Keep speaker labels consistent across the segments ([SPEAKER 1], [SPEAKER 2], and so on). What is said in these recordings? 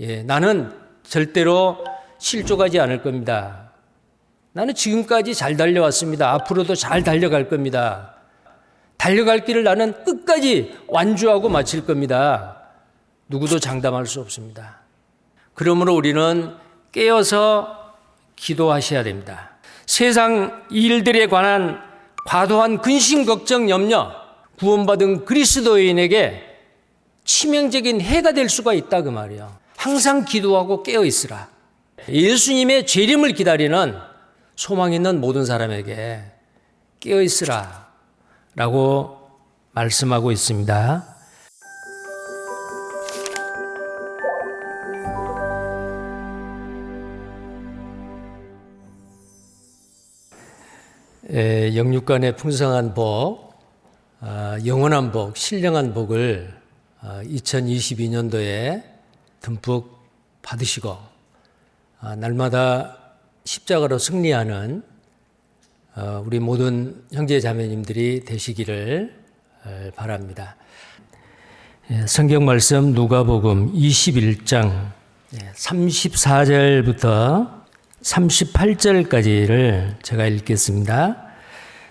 [SPEAKER 1] 예, 나는 절대로 실족하지 않을 겁니다. 나는 지금까지 잘 달려왔습니다. 앞으로도 잘 달려갈 겁니다. 달려갈 길을 나는 끝까지 완주하고 마칠 겁니다. 누구도 장담할 수 없습니다. 그러므로 우리는 깨어서 기도하셔야 됩니다. 세상 일들에 관한 과도한 근심, 걱정, 염려, 구원받은 그리스도인에게 치명적인 해가 될 수가 있다 그 말이에요. 항상 기도하고 깨어 있으라. 예수님의 재림을 기다리는 소망 있는 모든 사람에게 깨어 있으라. 라고 말씀하고 있습니다. 에, 영육간의 풍성한 복, 아, 영원한 복, 신령한 복을 2022년도에 듬뿍 받으시고 아, 날마다 십자가로 승리하는 어, 우리 모든 형제 자매님들이 되시기를 어, 바랍니다. 예, 성경 말씀 누가복음 21장 34절부터 38절까지를 제가 읽겠습니다.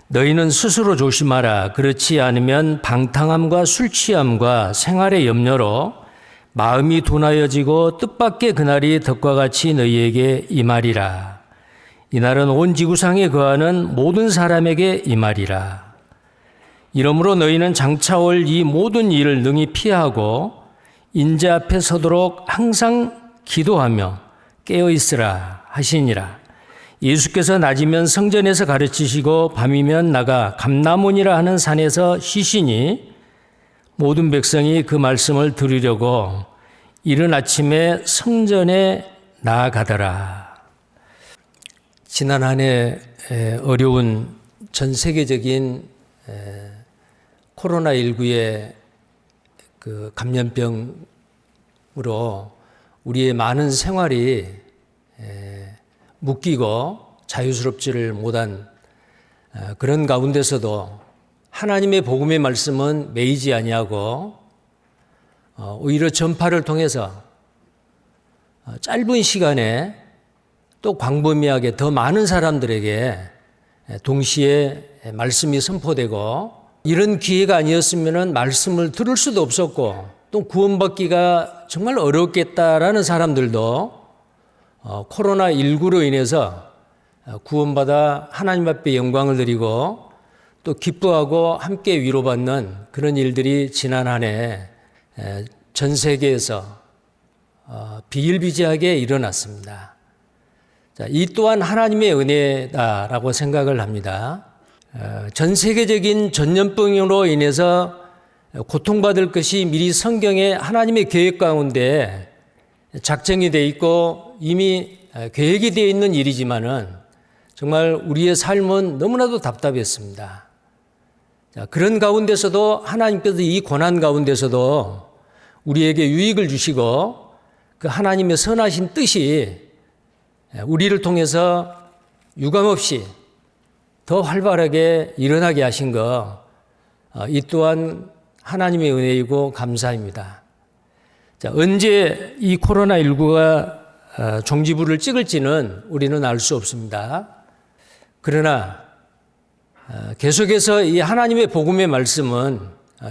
[SPEAKER 1] 너희는 스스로 조심하라. 그렇지 않으면 방탕함과 술 취함과 생활의 염려로 마음이 둔하여지고 뜻밖의 그날이 덕과 같이 너희에게 임하리라. 이날은 온 지구상에 거하는 모든 사람에게 임하리라. 이러므로 너희는 장차 올 이 모든 일을 능히 피하고 인자 앞에 서도록 항상 기도하며 깨어 있으라 하시니라. 예수께서 낮이면 성전에서 가르치시고 밤이면 나가 감나문이라 하는 산에서 쉬시니 모든 백성이 그 말씀을 들으려고 이른 아침에 성전에 나아가더라. 지난 한 해 어려운 전 세계적인 코로나19의 그 감염병으로 우리의 많은 생활이 묶이고 자유스럽지를 못한 어, 그런 가운데서도 하나님의 복음의 말씀은 매이지 아니하고 어, 오히려 전파를 통해서 어, 짧은 시간에 또 광범위하게 더 많은 사람들에게 동시에 말씀이 선포되고 이런 기회가 아니었으면 말씀을 들을 수도 없었고 또 구원받기가 정말 어렵겠다라는 사람들도 코로나19로 인해서 구원받아 하나님 앞에 영광을 드리고 또 기뻐하고 함께 위로받는 그런 일들이 지난 한 해 전 세계에서 어, 비일비재하게 일어났습니다. 자, 이 또한 하나님의 은혜다라고 생각을 합니다. 어, 전 세계적인 전염병으로 인해서 고통받을 것이 미리 성경에 하나님의 계획 가운데 작정이 돼 있고 이미 계획이 되어 있는 일이지만은 정말 우리의 삶은 너무나도 답답했습니다. 자, 그런 가운데서도 하나님께서 이 고난 가운데서도 우리에게 유익을 주시고 그 하나님의 선하신 뜻이 우리를 통해서 유감없이 더 활발하게 일어나게 하신 거, 어, 이 또한 하나님의 은혜이고 감사입니다. 자, 언제 이 코로나19가 어, 종지부를 찍을지는 우리는 알 수 없습니다. 그러나 어, 계속해서 이 하나님의 복음의 말씀은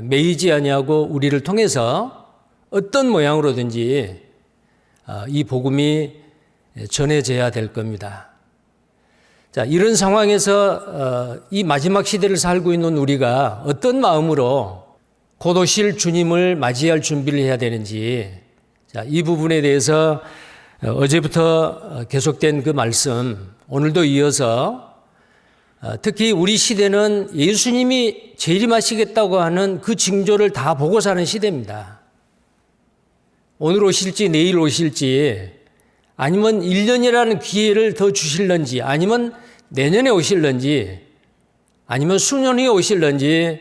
[SPEAKER 1] 매이지 아니하고 우리를 통해서 어떤 모양으로든지 이 복음이 전해져야 될 겁니다. 자, 이런 상황에서 이 마지막 시대를 살고 있는 우리가 어떤 마음으로 곧 오실 주님을 맞이할 준비를 해야 되는지 자, 이 부분에 대해서 어제부터 계속된 그 말씀 오늘도 이어서 특히 우리 시대는 예수님이 재림하시겠다고 하는 그 징조를 다 보고 사는 시대입니다. 오늘 오실지 내일 오실지 아니면 1년이라는 기회를 더 주실런지 아니면 내년에 오실런지 아니면 수년 후에 오실런지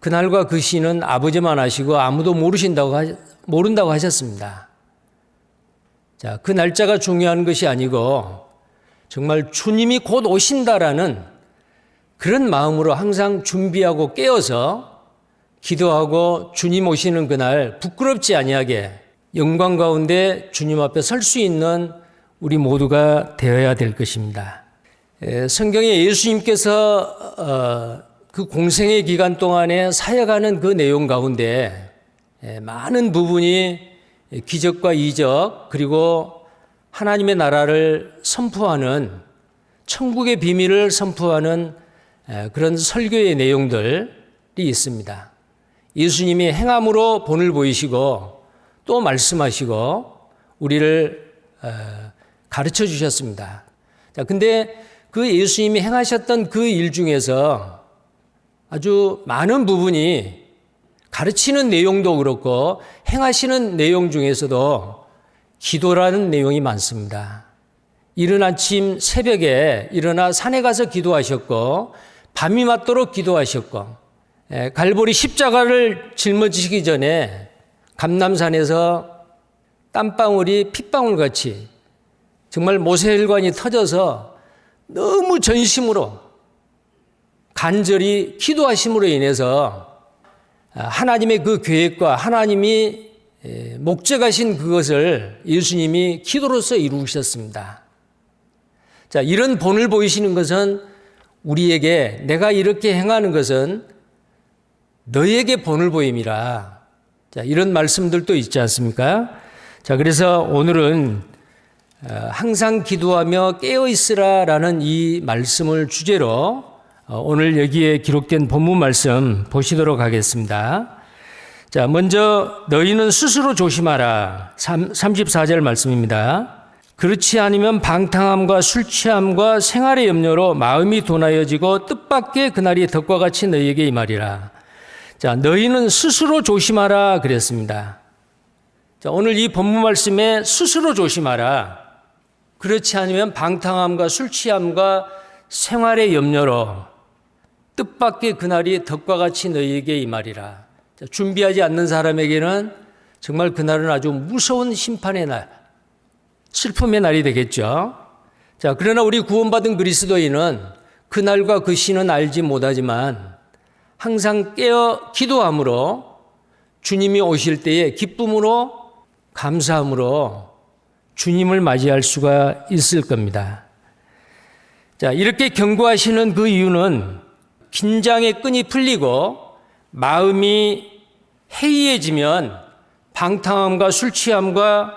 [SPEAKER 1] 그날과 그 시는 아버지만 아시고 아무도 모르신다고 하, 모른다고 하셨습니다. 자, 그 날짜가 중요한 것이 아니고 정말 주님이 곧 오신다라는 그런 마음으로 항상 준비하고 깨어서 기도하고 주님 오시는 그날 부끄럽지 아니하게 영광 가운데 주님 앞에 설 수 있는 우리 모두가 되어야 될 것입니다. 에, 성경에 예수님께서 어, 그 공생의 기간 동안에 사역하는 그 내용 가운데 에, 많은 부분이 기적과 이적 그리고 하나님의 나라를 선포하는 천국의 비밀을 선포하는 에, 그런 설교의 내용들이 있습니다. 예수님이 행함으로 본을 보이시고 또 말씀하시고 우리를 어, 가르쳐 주셨습니다. 자, 근데 그 예수님이 행하셨던 그 일 중에서 아주 많은 부분이 가르치는 내용도 그렇고 행하시는 내용 중에서도 기도라는 내용이 많습니다. 이른 아침 새벽에 일어나 산에 가서 기도하셨고 밤이 맞도록 기도하셨고 에, 갈보리 십자가를 짊어지시기 전에 감남산에서 땀방울이 핏방울 같이 정말 모세혈관이 터져서 너무 전심으로 간절히 기도하심으로 인해서 하나님의 그 계획과 하나님이 에, 목적하신 그것을 예수님이 기도로서 이루셨습니다. 자, 이런 본을 보이시는 것은 우리에게 내가 이렇게 행하는 것은 너에게 본을 보임이라. 자, 이런 말씀들도 있지 않습니까? 자, 그래서 오늘은 어, 항상 기도하며 깨어 있으라라는 이 말씀을 주제로 어, 오늘 여기에 기록된 본문 말씀 보시도록 하겠습니다. 자, 먼저 너희는 스스로 조심하라. 34절 말씀입니다. 그렇지 않으면 방탕함과 술 취함과 생활의 염려로 마음이 둔하여지고 뜻밖의 그날이 덕과 같이 너희에게 임하리라. 자, 너희는 스스로 조심하라 그랬습니다. 자, 오늘 이 본문 말씀에 스스로 조심하라. 그렇지 않으면 방탕함과 술 취함과 생활의 염려로 뜻밖의 그날이 덕과 같이 너희에게 임하리라. 자, 준비하지 않는 사람에게는 정말 그날은 아주 무서운 심판의 날, 슬픔의 날이 되겠죠. 자, 그러나 우리 구원받은 그리스도인은 그날과 그 시는 알지 못하지만 항상 깨어 기도함으로 주님이 오실 때에 기쁨으로 감사함으로 주님을 맞이할 수가 있을 겁니다. 자, 이렇게 경고하시는 그 이유는 긴장의 끈이 풀리고 마음이 해이해지면 방탕함과 술 취함과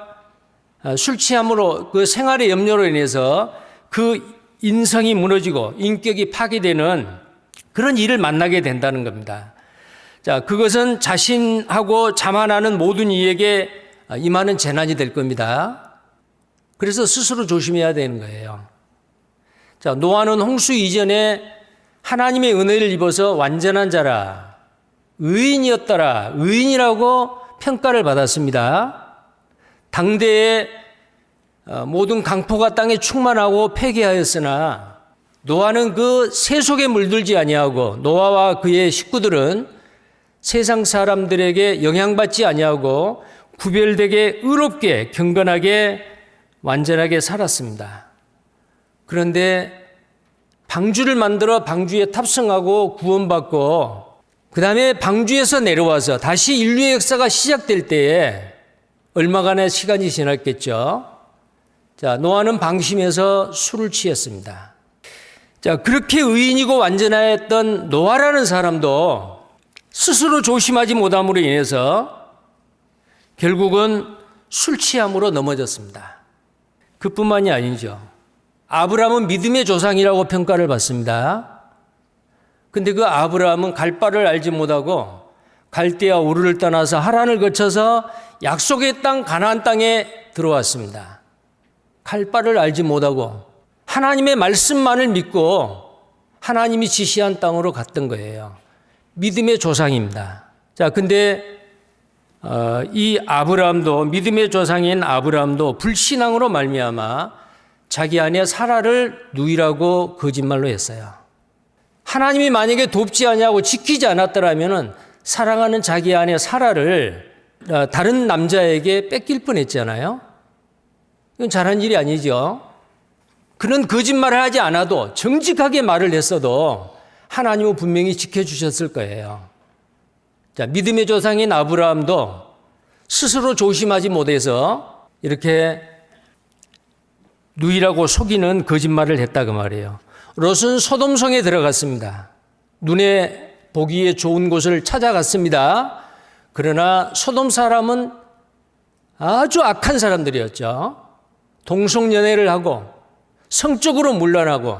[SPEAKER 1] 아, 술 취함으로 그 생활의 염려로 인해서 그 인성이 무너지고 인격이 파괴되는 그런 일을 만나게 된다는 겁니다. 자, 그것은 자신하고 자만하는 모든 이에게 임하는 재난이 될 겁니다. 그래서 스스로 조심해야 되는 거예요. 자, 노아는 홍수 이전에 하나님의 은혜를 입어서 완전한 자라, 의인이었더라, 의인이라고 평가를 받았습니다. 당대의 어, 모든 강포가 땅에 충만하고 폐기하였으나 노아는 그 세속에 물들지 아니하고 노아와 그의 식구들은 세상 사람들에게 영향받지 아니하고 구별되게 의롭게 경건하게 완전하게 살았습니다. 그런데 방주를 만들어 방주에 탑승하고 구원받고 그 다음에 방주에서 내려와서 다시 인류의 역사가 시작될 때에 얼마간의 시간이 지났겠죠. 자, 노아는 방심해서 술을 취했습니다. 자, 그렇게 의인이고 완전하였던 노아라는 사람도 스스로 조심하지 못함으로 인해서 결국은 술 취함으로 넘어졌습니다. 그뿐만이 아니죠. 아브라함은 믿음의 조상이라고 평가를 받습니다. 근데 그 아브라함은 갈 바를 알지 못하고 갈대아 우르를 떠나서 하란을 거쳐서 약속의 땅 가나안 땅에 들어왔습니다. 갈 바를 알지 못하고 하나님의 말씀만을 믿고 하나님이 지시한 땅으로 갔던 거예요. 믿음의 조상입니다. 자, 근데 어, 이 아브라함도 믿음의 조상인 아브라함도 불신앙으로 말미암아 자기 아내 사라를 누이라고 거짓말로 했어요. 하나님이 만약에 돕지 않냐고 지키지 않았더라면은 사랑하는 자기 아내 사라를 어, 다른 남자에게 뺏길 뻔했잖아요. 이건 잘한 일이 아니죠. 그는 거짓말을 하지 않아도 정직하게 말을 했어도 하나님은 분명히 지켜주셨을 거예요. 자, 믿음의 조상인 아브라함도 스스로 조심하지 못해서 이렇게 누이라고 속이는 거짓말을 했다 그 말이에요. 롯은 소돔성에 들어갔습니다. 눈에 보기에 좋은 곳을 찾아갔습니다. 그러나 소돔 사람은 아주 악한 사람들이었죠. 동성연애를 하고 성적으로 문란하고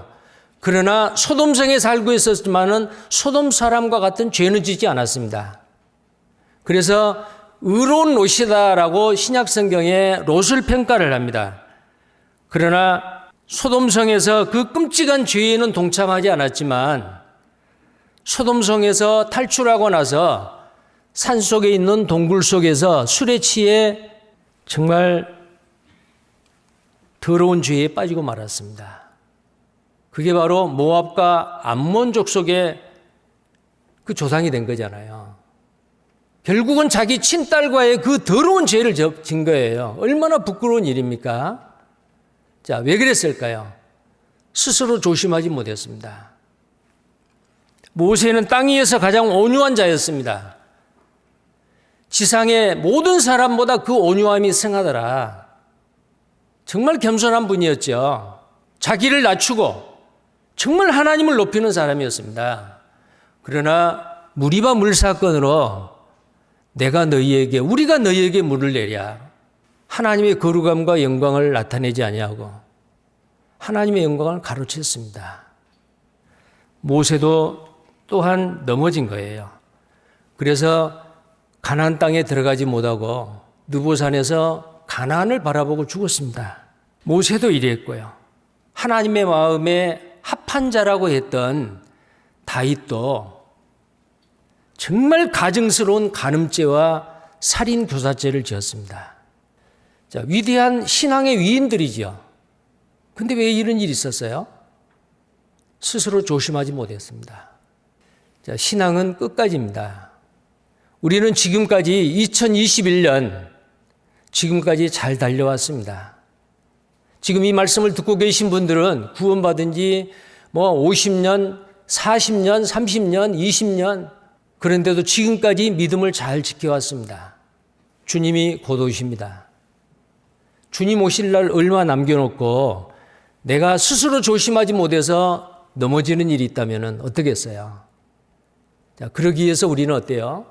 [SPEAKER 1] 그러나 소돔성에 살고 있었지만은 소돔 사람과 같은 죄는 짓지 않았습니다. 그래서 의로운 롯이다라고 신약 성경에 롯을 평가를 합니다. 그러나 소돔성에서 그 끔찍한 죄에는 동참하지 않았지만 소돔성에서 탈출하고 나서 산 속에 있는 동굴 속에서 술에 취해 정말 더러운 죄에 빠지고 말았습니다. 그게 바로 모압과 암몬 족 속의 그 조상이 된 거잖아요. 결국은 자기 친딸과의 그 더러운 죄를 진 거예요. 얼마나 부끄러운 일입니까? 자, 왜 그랬을까요? 스스로 조심하지 못했습니다. 모세는 땅 위에서 가장 온유한 자였습니다. 지상의 모든 사람보다 그 온유함이 승하더라. 정말 겸손한 분이었죠. 자기를 낮추고 정말 하나님을 높이는 사람이었습니다. 그러나 무리바 물 사건으로 내가 너희에게 우리가 너희에게 물을 내랴 하나님의 거룩함과 영광을 나타내지 아니하고 하나님의 영광을 가로챘습니다. 모세도 또한 넘어진 거예요. 그래서 가나안 땅에 들어가지 못하고 느보산에서 가나안을 바라보고 죽었습니다. 모세도 이랬고요. 하나님의 마음에 합한 자라고 했던 다윗도 정말 가증스러운 간음죄와 살인 교사죄를 지었습니다. 자, 위대한 신앙의 위인들이죠. 근데 왜 이런 일이 있었어요? 스스로 조심하지 못했습니다. 자, 신앙은 끝까지입니다. 우리는 지금까지 2021년 지금까지 잘 달려왔습니다. 지금 이 말씀을 듣고 계신 분들은 구원받은 지 뭐 50년, 40년, 30년, 20년 그런데도 지금까지 믿음을 잘 지켜왔습니다. 주님이 곧 오십니다. 주님 오실 날 얼마 남겨놓고 내가 스스로 조심하지 못해서 넘어지는 일이 있다면 어떻겠어요? 자, 그러기 위해서 우리는 어때요?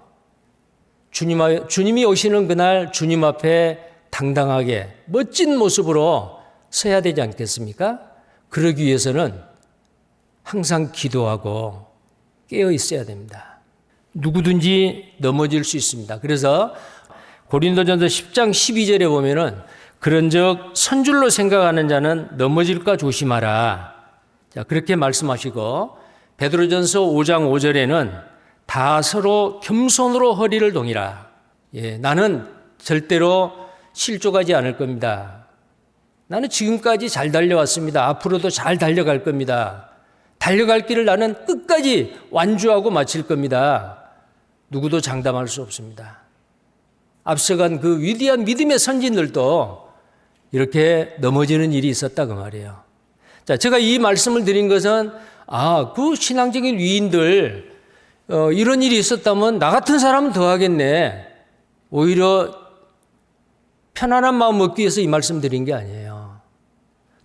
[SPEAKER 1] 주님, 주님이 오시는 그날 주님 앞에 당당하게 멋진 모습으로 서야 되지 않겠습니까? 그러기 위해서는 항상 기도하고 깨어 있어야 됩니다. 누구든지 넘어질 수 있습니다. 그래서 고린도전서 10장 12절에 보면은 그런즉 선줄로 생각하는 자는 넘어질까 조심하라. 자, 그렇게 말씀하시고 베드로전서 5장 5절에는 다 서로 겸손으로 허리를 동이라. 예, 나는 절대로 실족하지 않을 겁니다. 나는 지금까지 잘 달려왔습니다. 앞으로도 잘 달려갈 겁니다. 달려갈 길을 나는 끝까지 완주하고 마칠 겁니다. 누구도 장담할 수 없습니다. 앞서간 그 위대한 믿음의 선진들도 이렇게 넘어지는 일이 있었다 그 말이에요. 자, 제가 이 말씀을 드린 것은 아, 그 신앙적인 위인들 어, 이런 일이 있었다면 나 같은 사람은 더 하겠네. 오히려 편안한 마음 먹기 위해서 이 말씀 드린 게 아니에요.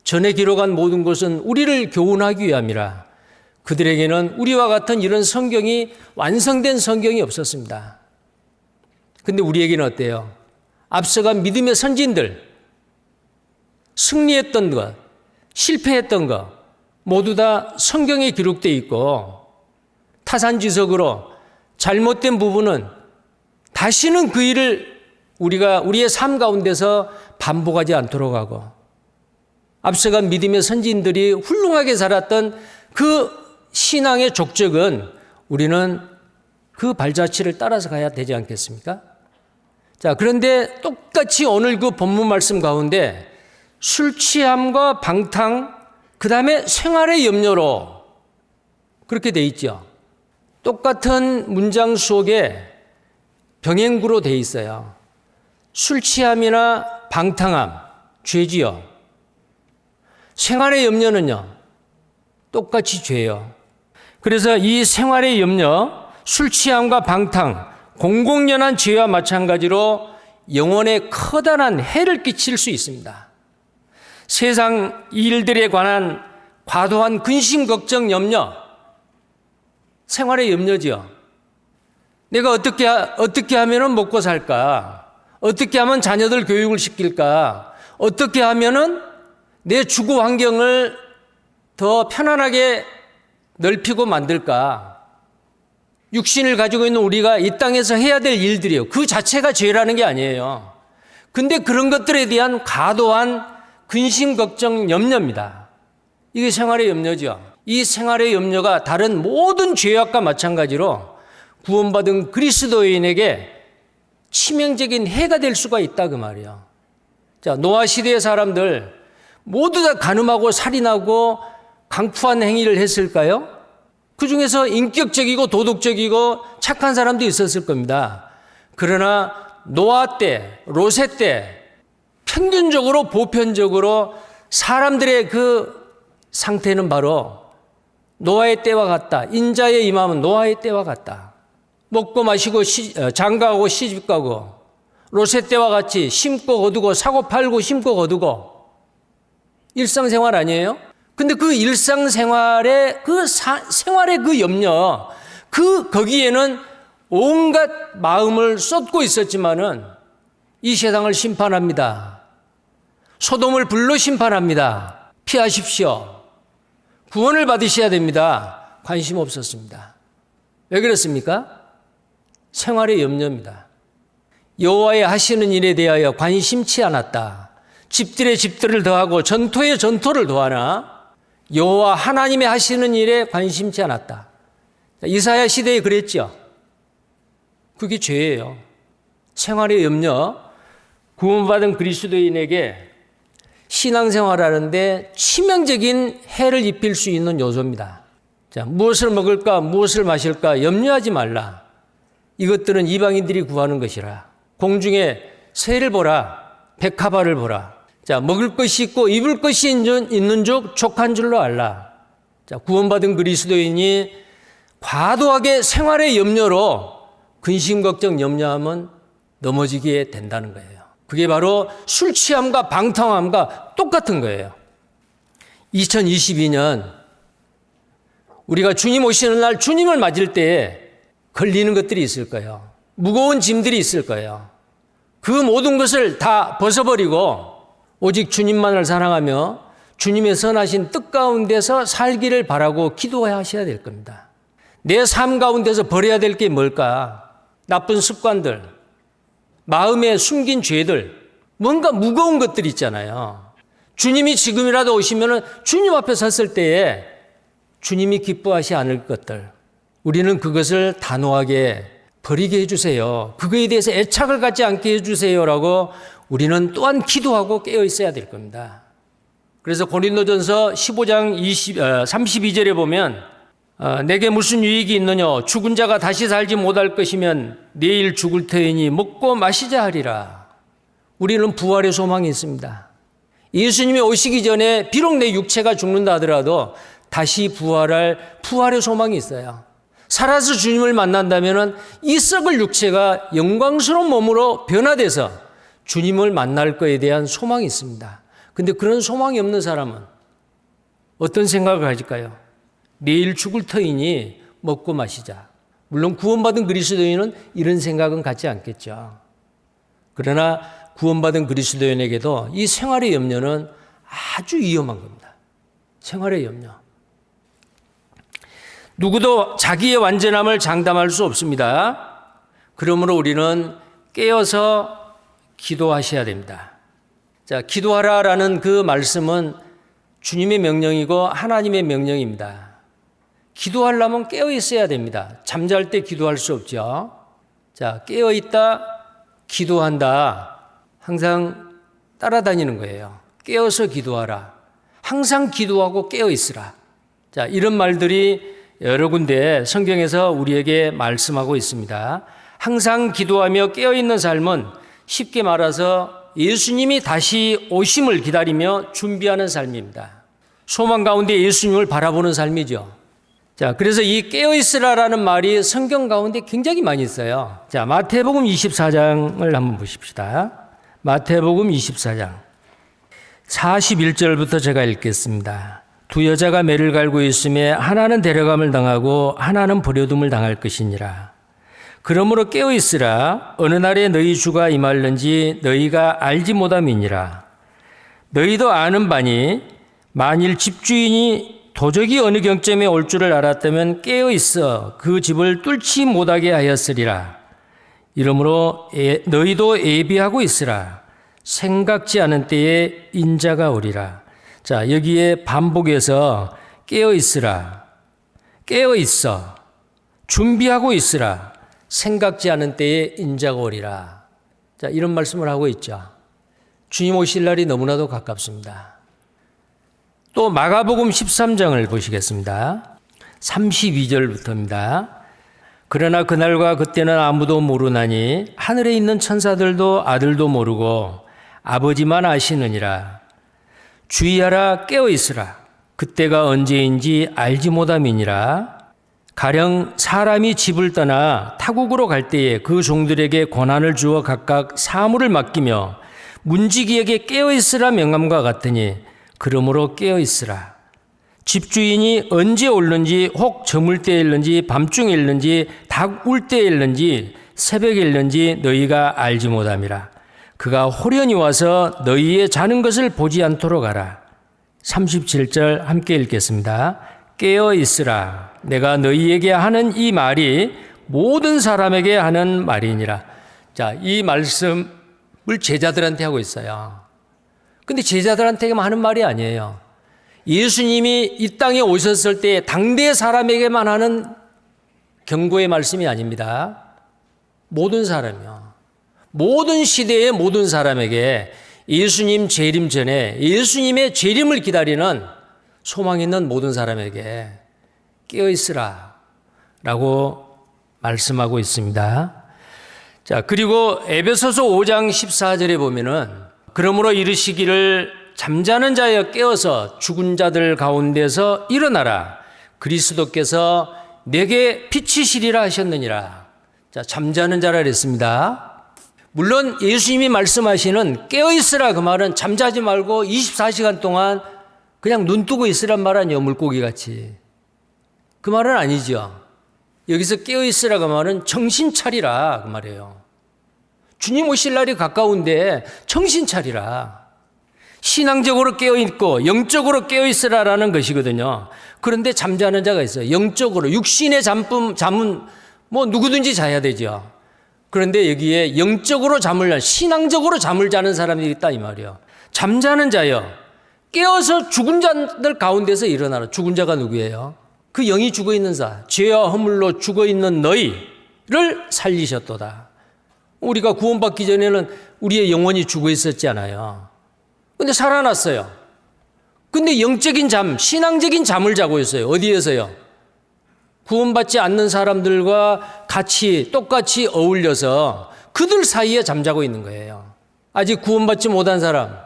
[SPEAKER 1] 전에 기록한 모든 것은 우리를 교훈하기 위함이라. 그들에게는 우리와 같은 이런 성경이 완성된 성경이 없었습니다. 근데 우리에게는 어때요? 앞서간 믿음의 선진들, 승리했던 것, 실패했던 것, 모두 다 성경에 기록되어 있고, 타산지석으로 잘못된 부분은 다시는 그 일을 우리가 우리의 삶 가운데서 반복하지 않도록 하고, 앞서간 믿음의 선진들이 훌륭하게 살았던 그 신앙의 족적은 우리는 그 발자취를 따라서 가야 되지 않겠습니까? 자, 그런데 똑같이 오늘 그 본문 말씀 가운데 술 취함과 방탕, 그 다음에 생활의 염려로 그렇게 돼 있죠. 똑같은 문장 속에 병행구로 돼 있어요. 술 취함이나 방탕함, 죄지요. 생활의 염려는요, 똑같이 죄요. 그래서 이 생활의 염려, 술 취함과 방탕, 공공연한 죄와 마찬가지로 영혼에 커다란 해를 끼칠 수 있습니다. 세상 일들에 관한 과도한 근심, 걱정, 염려, 생활의 염려지요. 내가 어떻게, 하- 어떻게 하면 먹고 살까? 어떻게 하면 자녀들 교육을 시킬까? 어떻게 하면은 내 주거 환경을 더 편안하게 넓히고 만들까? 육신을 가지고 있는 우리가 이 땅에서 해야 될 일들이요. 그 자체가 죄라는 게 아니에요. 근데 그런 것들에 대한 과도한 근심, 걱정, 염려입니다. 이게 생활의 염려죠. 이 생활의 염려가 다른 모든 죄악과 마찬가지로 구원받은 그리스도인에게 치명적인 해가 될 수가 있다 그 말이에요. 자, 노아 시대의 사람들 모두 다 가늠하고 살인하고 강푸한 행위를 했을까요? 그 중에서 인격적이고 도덕적이고 착한 사람도 있었을 겁니다. 그러나 노아 때, 로세 때 평균적으로 보편적으로 사람들의 그 상태는 바로 노아의 때와 같다. 인자의 임함은 노아의 때와 같다. 먹고 마시고 시, 어, 장가하고 시집가고 로세 때와 같이 심고 거두고 사고 팔고 심고 거두고 일상생활 아니에요? 근데 그 일상생활의 그 사, 생활의 그 염려 그 거기에는 온갖 마음을 쏟고 있었지만은 이 세상을 심판합니다. 소돔을 불로 심판합니다. 피하십시오. 구원을 받으셔야 됩니다. 관심 없었습니다. 왜 그렇습니까? 생활의 염려입니다. 여호와의 하시는 일에 대하여 관심치 않았다. 집들의 집들을 더하고 전토의 전토를 더하나 여호와 하나님의 하시는 일에 관심치 않았다. 이사야 시대에 그랬죠. 그게 죄예요. 생활의 염려, 구원받은 그리스도인에게 신앙생활 하는데 치명적인 해를 입힐 수 있는 요소입니다. 자, 무엇을 먹을까, 무엇을 마실까 염려하지 말라. 이것들은 이방인들이 구하는 것이라. 공중에 새를 보라, 백합화를 보라. 자, 먹을 것이 있고 입을 것이 있는, 줄 족한 줄로 알라. 자, 구원받은 그리스도인이 과도하게 생활의 염려로 근심 걱정 염려하면 넘어지게 된다는 거예요. 그게 바로 술 취함과 방탕함과 똑같은 거예요. 2022년 우리가 주님 오시는 날 주님을 맞을 때에 걸리는 것들이 있을 거예요. 무거운 짐들이 있을 거예요. 그 모든 것을 다 벗어버리고 오직 주님만을 사랑하며 주님의 선하신 뜻 가운데서 살기를 바라고 기도하셔야 될 겁니다. 내 삶 가운데서 버려야 될 게 뭘까? 나쁜 습관들, 마음에 숨긴 죄들, 뭔가 무거운 것들 있잖아요. 주님이 지금이라도 오시면은 주님 앞에 섰을 때에 주님이 기뻐하시 않을 것들, 우리는 그것을 단호하게 버리게 해주세요. 그거에 대해서 애착을 갖지 않게 해주세요라고 우리는 또한 기도하고 깨어 있어야 될 겁니다. 그래서 고린도전서 15장 20, 32절에 보면 어, 내게 무슨 유익이 있느냐 죽은 자가 다시 살지 못할 것이면 내일 죽을 터이니 먹고 마시자 하리라. 우리는 부활의 소망이 있습니다. 예수님이 오시기 전에 비록 내 육체가 죽는다 하더라도 다시 부활할 부활의 소망이 있어요. 살아서 주님을 만난다면 이 썩을 육체가 영광스러운 몸으로 변화돼서 주님을 만날 것에 대한 소망이 있습니다. 근데 그런 소망이 없는 사람은 어떤 생각을 가질까요? 내일 죽을 터이니 먹고 마시자. 물론 구원받은 그리스도인은 이런 생각은 갖지 않겠죠. 그러나 구원받은 그리스도인에게도 이 생활의 염려는 아주 위험한 겁니다. 생활의 염려. 누구도 자기의 완전함을 장담할 수 없습니다. 그러므로 우리는 깨어서 기도하셔야 됩니다. 자, 기도하라라는 그 말씀은 주님의 명령이고 하나님의 명령입니다. 기도하려면 깨어 있어야 됩니다. 잠잘 때 기도할 수 없죠. 자, 깨어 있다, 기도한다. 항상 따라다니는 거예요. 깨어서 기도하라. 항상 기도하고 깨어 있으라. 자, 이런 말들이 여러 군데 성경에서 우리에게 말씀하고 있습니다. 항상 기도하며 깨어 있는 삶은 쉽게 말해서 예수님이 다시 오심을 기다리며 준비하는 삶입니다. 소망 가운데 예수님을 바라보는 삶이죠. 자, 그래서 이 깨어있으라라는 말이 성경 가운데 굉장히 많이 있어요. 자, 마태복음 24장을 한번 보십시다. 마태복음 24장. 41절부터 제가 읽겠습니다. 두 여자가 매를 갈고 있음에 하나는 데려감을 당하고 하나는 버려둠을 당할 것이니라. 그러므로 깨어 있으라 어느 날에 너희 주가 임할는지 너희가 알지 못함이니라. 너희도 아는 바니 만일 집주인이 도적이 어느 경점에 올 줄을 알았다면 깨어 있어 그 집을 뚫지 못하게 하였으리라. 이러므로 애- 너희도 예비하고 있으라. 생각지 않은 때에 인자가 오리라. 자, 여기에 반복해서 깨어 있으라. 깨어 있어. 준비하고 있으라. 생각지 않은 때에 인자가 오리라. 자, 이런 말씀을 하고 있죠. 주님 오실 날이 너무나도 가깝습니다. 또 마가복음 13장을 보시겠습니다. 32절부터입니다. 그러나 그날과 그때는 아무도 모르나니 하늘에 있는 천사들도 아들도 모르고 아버지만 아시느니라. 주의하라 깨어 있으라. 그때가 언제인지 알지 못함이니라. 가령 사람이 집을 떠나 타국으로 갈 때에 그 종들에게 권한을 주어 각각 사물을 맡기며 문지기에게 깨어 있으라 명함과 같으니 그러므로 깨어 있으라. 집주인이 언제 올는지 혹 저물 때에 일는지 밤중에 일는지 닭 울 때에 일는지 새벽에 일는지 너희가 알지 못함이라. 그가 호련히 와서 너희의 자는 것을 보지 않도록 하라. 37절 함께 읽겠습니다. 깨어 있으라. 내가 너희에게 하는 이 말이 모든 사람에게 하는 말이니라. 자, 이 말씀을 제자들한테 하고 있어요. 근데 제자들한테만 하는 말이 아니에요. 예수님이 이 땅에 오셨을 때 당대 사람에게만 하는 경고의 말씀이 아닙니다. 모든 사람이요. 모든 시대의 모든 사람에게 예수님 재림 전에 예수님의 재림을 기다리는 소망 있는 모든 사람에게 깨어 있으라 라고 말씀하고 있습니다. 자, 그리고 에베소서 5장 14절에 보면은 그러므로 이르시기를 잠자는 자여 깨어서 죽은 자들 가운데서 일어나라. 그리스도께서 내게 비치시리라 하셨느니라. 자, 잠자는 자라 그랬습니다. 물론 예수님이 말씀하시는 깨어 있으라 그 말은 잠자지 말고 24시간 동안 그냥 눈 뜨고 있으란 말 아니에요. 물고기 같이. 그 말은 아니죠. 여기서 깨어 있으라 그 말은 정신 차리라 그 말이에요. 주님 오실 날이 가까운데 정신 차리라. 신앙적으로 깨어 있고 영적으로 깨어 있으라라는 것이거든요. 그런데 잠자는 자가 있어요. 영적으로 육신의 잠쁨 잠은 뭐 누구든지 자야 되죠. 그런데 여기에 영적으로 잠을 자, 신앙적으로 잠을 자는 사람이 있다 이 말이에요. 잠자는 자여 깨어서 죽은 자들 가운데서 일어나라. 죽은 자가 누구예요? 그 영이 죽어 있는 자, 죄와 허물로 죽어 있는 너희를 살리셨도다. 우리가 구원받기 전에는 우리의 영혼이 죽어 있었잖아요. 근데 살아났어요. 근데 영적인 잠, 신앙적인 잠을 자고 있어요. 어디에서요? 구원받지 않는 사람들과 같이 똑같이 어울려서 그들 사이에 잠자고 있는 거예요. 아직 구원받지 못한 사람,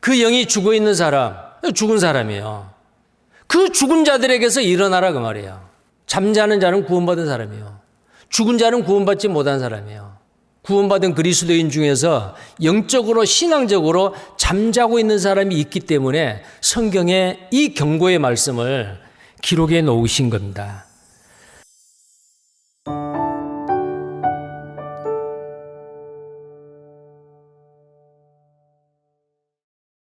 [SPEAKER 1] 그 영이 죽어 있는 사람, 죽은 사람이에요. 그 죽은 자들에게서 일어나라 그 말이에요. 잠자는 자는 구원받은 사람이에요. 죽은 자는 구원받지 못한 사람이에요. 구원받은 그리스도인 중에서 영적으로 신앙적으로 잠자고 있는 사람이 있기 때문에 성경에 이 경고의 말씀을 기록해 놓으신 겁니다.